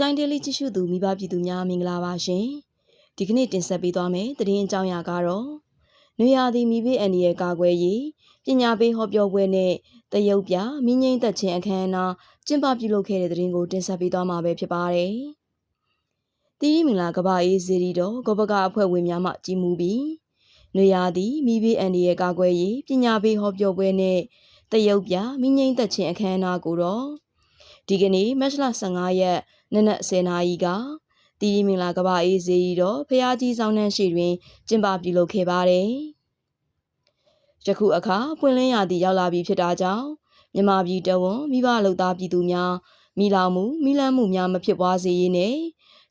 Sky Daily ကြည့်ရှုသူမိဘပြည်သူများမင်္ဂလာပါရှင်။ဒီကနေ့တင်ဆက်ပေးသွားမယ့်သတင်းအကြောင်းအရာကတော့နွေရာသီမိဘအန်ဒီရဲ့ကာကွယ်ရေးပညာပေးဟောပြောပွဲနဲ့တရုတ်ပြမိငိမ့်သက်ခြင်းအခမ်းအနားကျင်းပပြုလုပ်ခဲ့တဲ့သတင်းကိုတင်ဆက်ပေးသွားမှာပဲဖြစ်ပါတယ်။တီရီမင်္ဂလာကပ္ပအေးဇီရီတော်ဂောဘကအဖွဲ့ဝင်များမှကြီးမှုပြီးနွေရာသီမိဘအန်ဒီရဲ့ကာကွယ်ရေးပညာပေးဟောပြောပွဲနဲ့တရုတ်ပြမိငိမ့်သက်ခြင်းအခမ်းအနားကိုတော့ ဒီကနေ့မတ်လ15ရက်နနက်10:00နာရီကတီရီမင်္ဂလာကပ္ပအေးဇီရီတော်ဖျားကြီးဆောင်နှန်းရှိတွင်ကျင်းပပြုလုပ်ခဲ့ပါတယ်။ယခုအခါပွင့်လင်းရာသီရောက်လာပြီဖြစ်တာကြောင့်မြမပြည်တဝန်မိဘလုံသားပြည်သူများမိလောင်မှုမိလန်းမှုများမဖြစ်ပွားစေရေးနဲ့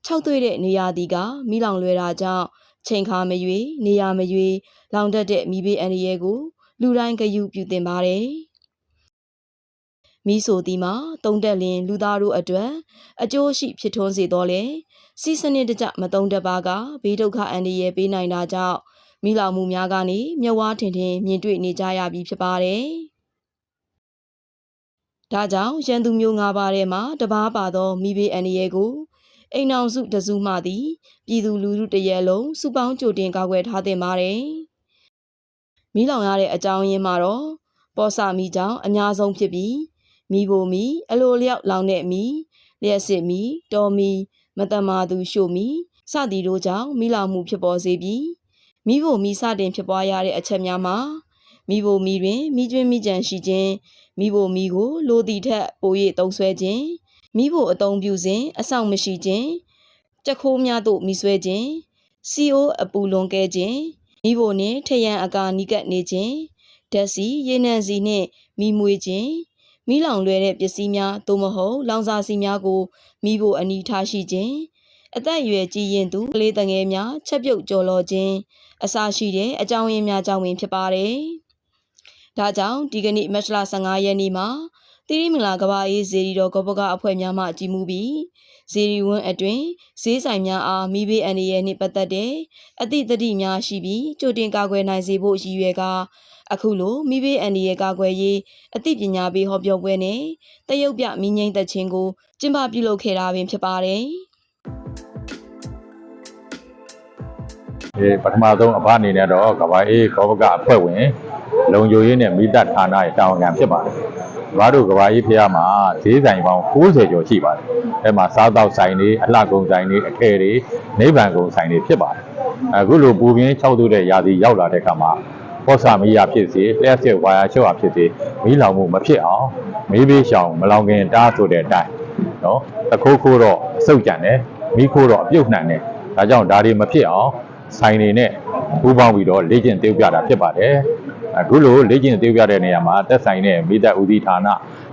၆သွေးတဲ့နေရာဒီကမိလောင်လွယ်တာကြောင့်ချိန်ခါမရွေနေရာမရွေလောင်တတ်တဲ့မိဘေးအန္တရာယ်ကိုလူတိုင်းဂရုပြုတင်ပါတယ်။ မိဆိုသည်မှာတုံးတက်လင်လူသားတို့အတွက်အကျိုးရှိဖြစ်ထွန်းစေတော်လဲစီစနစ်တကျမတုံးတက်ပါကဘေးဒုက္ခအန္တရာယ်ပေးနိုင်တာကြောင့်မိလောင်မှုများကနေမြဝါထင်ထင်မြင်တွေ့နေကြရပြီဖြစ်ပါတယ်။ဒါကြောင့်ရန်သူမျိုး၅ပါးထဲမှာတပားပါသောမိဘေးအန္တရာယ်ကိုအိမ်အောင်စုတစုမှသည်ပြည်သူလူထုတရက်လုံးစုပေါင်းကြိုတင်ကာကွယ်ထားသင့်ပါတယ်။မိလောင်ရတဲ့အကြောင်းရင်းမှာတော့ပေါ်စာမိကြောင့်အများဆုံးဖြစ်ပြီး မိဖို့မီအလိုလျောက်လောင်တဲ့မီလျှက်စစ်မီတော်မီမတမာသူရှို့မီစသည်တို့ကြောင့်မိလောင်မှုဖြစ်ပေါ်စေပြီးမိဖို့မီစတင်ဖြစ်ပွားရတဲ့အချက်များမှာမိဖို့မီတွင်မိကျွင်းမိကြံရှိခြင်းမိဖို့မီကိုလိုသည်ထက်ပို၍တုံဆွဲခြင်းမိဖို့အတုံးပြုစဉ်အဆောင်မရှိခြင်းကြက်ခိုးများတို့မိဆွဲခြင်းစီအိုအပူလွန်ကဲခြင်းမိဖို့နှင့်ထရန်အကာနီးကပ်နေခြင်းဓာတ်စီရေနံစီနှင့်မိမွေခြင်း မိလောင်လွယ်တဲ့ပစ္စည်းများသို့မဟုတ် လောင်စာဆီများကိုမိဖို့အနီးထားရှိခြင်းအသက်အရွယ်ကြီးရင်သူကလေးတငယ်များချက်ပြုတ်ကြော်လော်ခြင်းအစရှိတဲ့အကြောင်းရင်းများကြောင့်ပင်ဖြစ်ပါတယ်။ဒါကြောင့်ဒီကနေ့မတ်လ15ရက်နေ့မှာတိရိမင်္ဂလာကဘာအေးဇေရီတော်ကပကအဖွဲ့များမှကြီးမှုပြီးဇေရီဝန်းအတွင်ဈေးဆိုင်များအားမိဘေးအန္တရာယ်နှင့်ပတ်သက်တဲ့အသည့်တတိများရှိပြီးကြိုတင်ကာကွယ်နိုင်စေဖို့ရည်ရွယ်ကာ အခုလိုမိဘေးအန္တရာယ်ကာကွယ်ရေးအသိပညာပေးဟောပြောပွဲနဲ့တရုတ်ပြမိငိမ့်သက်ခြင်းကိုကျင်းပပြုလုပ်ခဲ့တာပင်ဖြစ်ပါတယ်။ဒီပထမဆုံးအဖအနေနဲ့တော့ကဘာအေးကောဘကအဖွဲ့ဝင် လုံခြုံရေးနဲ့မိသက်ဌာနရဲ့တာဝန်ခံဖြစ်ပါတယ်။ဘာတို့ကဘာအေးဖះမှာဈေးဆိုင်ပေါင်း60ကျော်ရှိပါတယ်။အဲမှာစားတောက်ဆိုင်တွေအလှကုန်ဆိုင်တွေအထည်တွေနိဗ္ဗာန်ကုန်ဆိုင်တွေဖြစ်ပါတယ်။အခုလိုပူပြင်း၆တုတဲ့ရာသီရောက်လာတဲ့အခါမှာ ပေါ်စာမီးရဖြစ်စေလျှက်စစ်ဝါယာချော့ရဖြစ်စေမီးလောင်မှုမဖြစ်အောင်မီးဘေးရှောင်မလောင်ခင်တားဆိုတဲ့အတိုင်းနော်တခိုးခိုးတော့အဆုတ်ကြံတယ်မီးခိုးတော့အပြုတ်နှံတယ်ဒါကြောင့်ဒါတွေမဖြစ်အောင်ဆိုင်တွေနဲ့ပူးပေါင်းပြီးတော့လေ့ကျင့် tiêu ပြတာဖြစ်ပါတယ် အခုလိုလေ့ကျင့် tiêu ပြတဲ့နေရာမှာသက်ဆိုင်တဲ့မိသက်ဦးစီးဌာန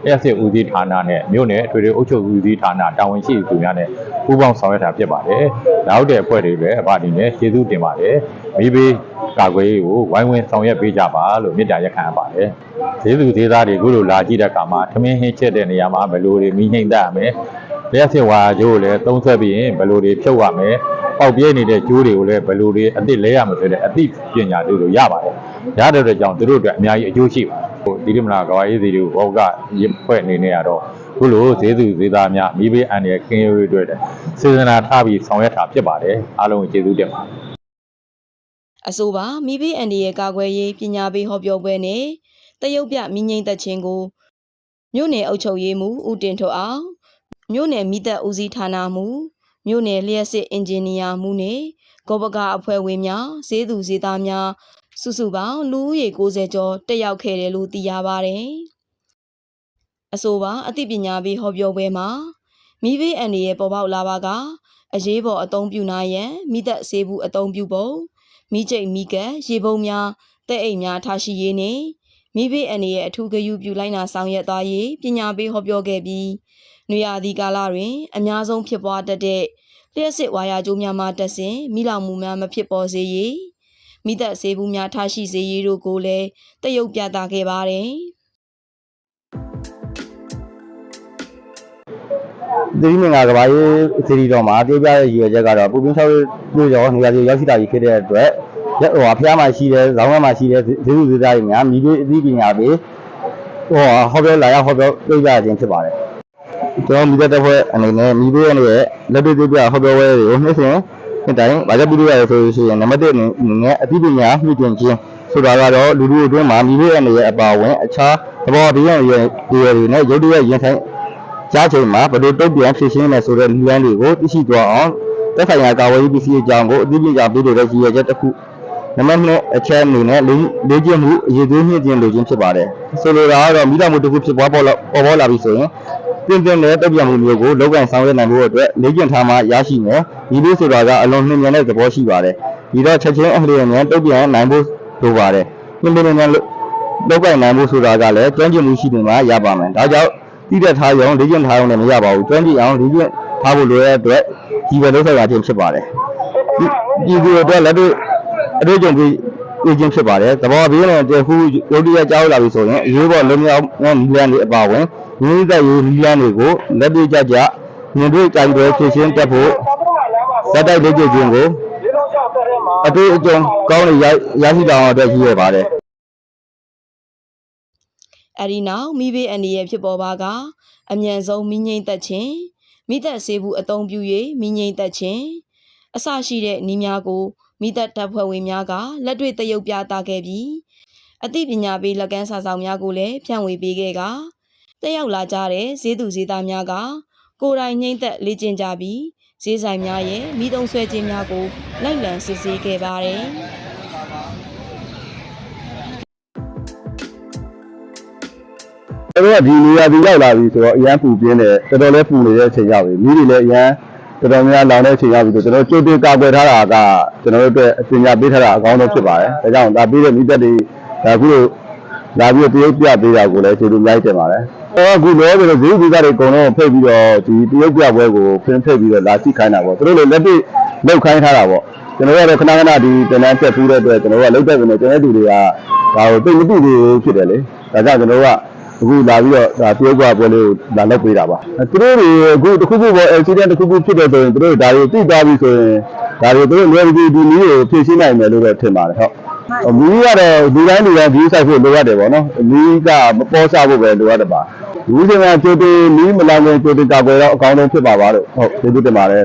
လျှက်စစ်ဦးစီးဌာနနဲ့မြို့နယ်အထွေထွေအုပ်ချုပ်ဦးစီးဌာနတာဝန်ရှိသူများနဲ့ပူးပေါင်းဆောင်ရွက်တာဖြစ်ပါတယ်နောက်တဲ့အဖွဲ့တွေပဲအပါအနေနဲ့ကျေးဇူးတင်ပါတယ်မိဘေးကာကွယ်ရေးကိုဝိုင်းဝန်းဆောင်ရွက်ပေးကြပါလို့မေတ္တာရက်ခံအပ်ပါတယ်။ဈေးသူဈေးသားတွေအခုလိုလာကြည့်တဲ့အခါမှာထမင်းဟင်းချက်တဲ့နေရာမှာဘယ်လိုတွေမိနှိမ့်တတ်ရမလဲ။လျှက်စစ်ဝါကြိုးကိုလည်းသုံးဆွဲပြီးရင်ဘယ်လိုတွေဖြုတ်ရမလဲ။ ပေါက်ပြဲနေတဲ့ကြိုးတွေကိုလည်းဘယ်လိုတွေအသစ်လဲရမလဲဆိုတဲ့အသိပညာတွေလိုရပါတယ်။ရတဲ့အတွက်ကြောင့်သူတို့အတွက်အများကြီးအကျိုးရှိပါတယ်။ဟိုဒီလိုမလားကဝါရေးစီတွေကိုဘောကရဖွဲ့အနေနဲ့ကတော့ခုလိုဈေးသူဈေးသားများမိဘေးအန်ရခင်းရွေးအတွက်စေတနာထားပြီးဆောင်ရွက်တာဖြစ်ပါတယ်။အားလုံးကိုကျေးဇူးတင်ပါတယ်။အဆိုပါမိဘေးအန္တရာယ်ကာကွယ်ရေးပညာပေးဟောပြောပွဲနဲ့တရုတ်ပြမိငိမ့်သက်ခြင်းကိုမြို့နယ်အုပ်ချုပ်ရေးမှူးဦးတင်ထွတ်အောင်မြို့နယ်မိသက်ဦးစီးဌာနမှူး မြို့နယ်လျှက်စစ်အင်ဂျင်နီယာမှူးနဲ့ဂောဘကအဖွဲ့ဝင်များဈေးသူဈေးသားများစုစုပေါင်းလူဦးရေ60ကျော်တက်ရောက်ခဲ့တယ်လို့သိရပါတယ်။အဆိုပါအသိပညာပေးဟောပြောပွဲမှာမိဘေးအန္တရာယ်ပေါ်ပေါက်လာပါကအရေးပေါ်အသုံးပြုနိုင်ရန်မိသက်ဆေးဘူးအသုံးပြုပုံမိကျိတ်မိကက်ရေပုံးများတဲ့အိမ်များထားရှိရေးနှင့်မိဘေးအန္တရာယ်အထူးဂရုပြုလိုက်နာဆောင်ရွက်သွားရေးပညာပေးဟောပြောခဲ့ပြီး နွေရာသီကာလတွင် အများဆုံးဖြစ်ပွားတတ်တဲ့လျှက်စစ်ဝါယာကြိုးများမှတက်ဆင်မိလောင်မှုများမဖြစ်ပေါ်စေရေးမိသက်ဆေးဘူးများထားရှိစေရေးတို့ကိုလည်းတရုတ်ပြသခဲ့ပါတယ်သတိမင်္ဂလာကဘာရေးစီရီတော်မှာပြောပြတဲ့ရည်ရွယ်ချက်ကတော့ပူပင်း၆မျိုးကျော်နေရာကြီးရောက်ရှိတာကြီးဖြစ်တဲ့အတွက်ရက်ဟိုဖျားမှာရှိတဲ့ဇောင်းထဲမှာရှိတဲ့ဈေးသူဈေးသားတွေများမိတွေအသိပညာပေးဟိုဟောပြောလာရောက်ဟောပြောပြကြခြင်းဖြစ်ပါတယ် ကျွန်တော်မိသက်တစ်ဖွဲ့အနေနဲ့မိဘရဲ့လက်တွေ့တွေ့ပြဟောပြောပွဲတွေကိုနှစ်စဉ်နှစ်တိုင်းဗာကြပြုလို့ရတယ်ဆိုလို့ရှိရင်နံပါတ်1အနေနဲ့အသိပညာမြင့်တင်ခြင်းဆိုတာကတော့လူလူအတွင်းမှာမိဘရဲ့အနေနဲ့အပါဝင်အခြားသဘောတရားရဲ့ဒီရတွေနဲ့ရုပ်တရက်ရင်ဆိုင်ကြားချိန်မှာဘယ်လိုတုံ့ပြန်ဖြစ်ရှင်းလဲဆိုတဲ့လူလန်းတွေကိုသိရှိသွားအောင်သက်ဆိုင်ရာကာဝေးပစ္စည်းအကြောင်းကိုအသိပညာပေးတဲ့ရည်ရွယ်ချက်တစ်ခုနံပါတ်2အချက်အနေနဲ့လေးလေးကျင့်မှုအရေးသွေးမြင့်တင်လိုခြင်းဖြစ်ပါတယ်ဆိုလိုတာကတော့မိသားမှုတစ်ခုဖြစ်ပွားပေါ်လာပေါ်ပေါ်လာပြီဆိုရင် ပြင်ပတဲ့တုံ့ပြန်မှုမျိုးကိုလောက်ကန်ဆောင်ရွက်နိုင်ဖို့အတွက်လေးကျင့်ထားမှရရှိမယ်ဒီလိုဆိုတာကအလွန်နှင်းမြန်တဲ့သဘောရှိပါတယ်ဒီတော့ချက်ချင်းအလျင်မြန်တုံ့ပြန်နိုင်ဖို့လိုပါတယ်ပြင်ပနေတဲ့လောက်ကန်နိုင်ဖို့ဆိုတာကလည်းကျွမ်းကျင်မှုရှိနေမှရပါမယ်ဒါကြောင့်တိတက်ထားရုံလေးကျင့်ထားရုံနဲ့မရပါဘူးကျွမ်းကျင်အောင်လေးကျင့်ထားဖို့လိုတဲ့အတွက်ဒီပဲလောက်ဆိုင်ရာခြင်းဖြစ်ပါတယ်ဒီဒီအတွက်လက်တွေ့အတွေ့အကြုံပြီး ပြခြင်းဖြစ်ပါတယ်။သဘောဘေးနဲ့တခုရုတ်တရက်ကြောက်လာပြီဆိုရင်အရေးပေါ်လုံမြောက်တဲ့နီလန်းတွေအပါအဝင်မိမိသက်ရေးနီလန်းတွေကိုလက်တွေ့ကြကြမြင်တွေ့ကြိုင်တွေဖြစ်ရှင်းတက်ဖို့ဇက်တိုက်လက်ကျခြင်းကိုအတွေ့အကြုံကောင်းတွေရရရှိတာအောင်အတွက်ရည်ရပါတယ်အဲ့ဒီနောက်မိဘေးအန္တရာယ်ဖြစ်ပေါ်ပါကအမြန်ဆုံးမိငိမ့်သက်ခြင်းမိသက်ဆေးဘူးအသုံးပြု၍မိငိမ့်သက်ခြင်းအစရှိတဲ့ဤများကို မိသက်တပ်ဖွဲ့ဝင်များကလက်တွေ့တရုပ်ပြသခဲ့ပြီးအသိပညာပေးလက်ကမ်းစာဆောင်များကိုလည်းဖြန့်ဝေပေးခဲ့ကတက်ရောက်လာကြတဲ့ဈေးသူဈေးသားများကကိုယ်တိုင်ငိမ့်သက်လေ့ကျင့်ကြပြီးဈေးဆိုင်များရဲ့မိသုံးဆွဲခြင်းများကိုလိုက်လံစစ်ဆေးခဲ့ပါတယ်။ကျွန်တော်ကဒီနေရာဒီရောက်လာပြီဆိုတော့အရန်ပူပြင်းတယ်တော်တော်လေးပူနေတဲ့အချိန်ရောက်ပြီမိတွေလည်းအရန် တော်တော်များလောင်တဲ့အချိန်ရောက်ပြီဆိုကျွန်တော်ကြိုတင်ကာကွယ်ထားတာကကျွန်တော်တို့အတွက်အပညာပေးထားတာအကောင်းဆုံးဖြစ်ပါတယ်ဒါကြောင့်ဒါပြီးတဲ့မိသက်တွေဒါအခုလိုလာပြီးတရုတ်ပြပေးတာကိုလည်းကျေးဇူးများတင်ပါတယ်အော်အခုလောဆိုတော့ဈေးဥပဒေတွေအကုန်လုံးဖိတ်ပြီးတော့ဒီတရုတ်ပြပွဲကိုဖင်းဖိတ်ပြီးတော့လာရှိခိုင်းတာပေါ့သူတို့လည်းလက်တွေ့လောက်ခိုင်းထားတာပေါ့ကျွန်တော်ကတော့ခဏခဏဒီတင်တန်းတက်ပြီးတဲ့အတွက်ကျွန်တော်ကလောက်တက်နေကျွန်တော်တို့တွေကဒါကိုသိမသိသေးဘူးဖြစ်တယ်လေဒါကြောင့်ကျွန်တော်က အခုလာပြီးတော့ဒါပြောကြပွဲလေးကိုလာလုပ်ပေးတာပါသူတို့တွေအခုတစ်ခုခုပေါ် accident တစ်ခုခုဖြစ်တဲ့ဆိုရင်သူတို့ဒါတွေသိသွားပြီဆိုရင်ဒါတွေသူတို့လွယ်ပြီးဒီနည်းကိုဖြည့်ရှင်းနိုင်မယ်လို့ပဲထင်ပါတယ်ဟုတ်မီးကတော့ဒီတိုင်းဒီတိုင်းဒီဆိုင်ဖို့လိုရတယ်ပေါ့နော်မီးကမပေါ်စားဖို့ပဲလိုရတယ်ပါဒီချိန်မှာကြိုတင်မီးမလောင်ခင်ကြိုတင်ကာကွယ်တော့အကောင်းဆုံးဖြစ်ပါပါလို့ဟုတ်ကျေးဇူးတင်ပါတယ်